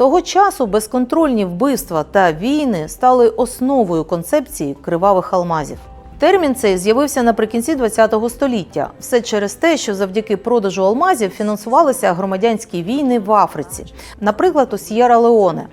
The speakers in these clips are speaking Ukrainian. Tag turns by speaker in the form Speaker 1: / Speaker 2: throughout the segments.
Speaker 1: Свого часу безконтрольні вбивства та війни стали основою концепції кривавих алмазів. Термін цей з'явився наприкінці ХХ століття. Все через те, що завдяки продажу алмазів фінансувалися громадянські війни в Африці, наприклад, у С'єра Леоне.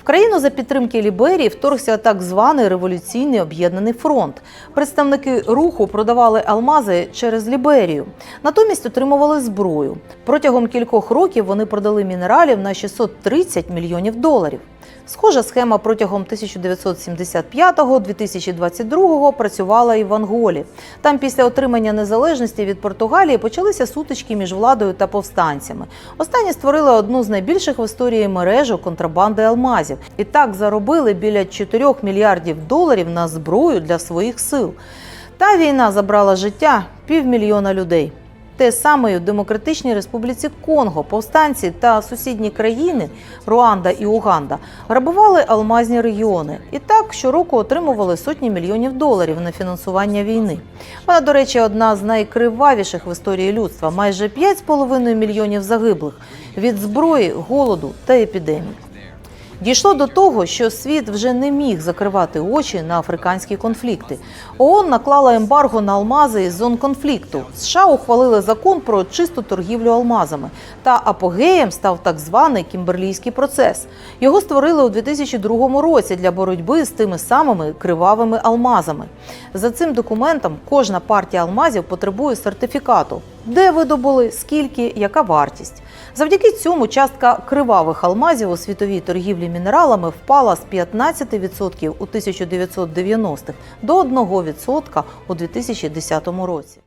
Speaker 1: В країну за підтримки Ліберії вторгся так званий революційний об'єднаний фронт. Представники руху продавали алмази через Ліберію, натомість отримували зброю. Протягом кількох років вони продали мінералів на 630 мільйонів доларів. Схожа схема протягом 1975-2022 працювала і в Анголі. Там після отримання незалежності від Португалії почалися сутички між владою та повстанцями. Останні створили одну з найбільших в історії мережу контрабанди алмазів і так заробили біля 4 мільярдів доларів на зброю для своїх сил. Та війна забрала життя півмільйона людей. Те саме й у Демократичній Республіці Конго повстанці та сусідні країни Руанда і Уганда грабували алмазні регіони і так щороку отримували сотні мільйонів доларів на фінансування війни. Вона, до речі, одна з найкривавіших в історії людства майже 5,5 мільйонів загиблих від зброї, голоду та епідемій. Дійшло до того, що світ вже не міг закривати очі на африканські конфлікти. ООН наклала ембарго на алмази із зон конфлікту. США ухвалили закон про чисту торгівлю алмазами. Та апогеєм став так званий кімберлійський процес. Його створили у 2002 році для боротьби з тими самими кривавими алмазами. За цим документом кожна партія алмазів потребує сертифікату, де видобули, скільки, яка вартість. Завдяки цьому частка кривавих алмазів у світовій торгівлі мінералами впала з 15% у 1990-х до 1% у 2010 році.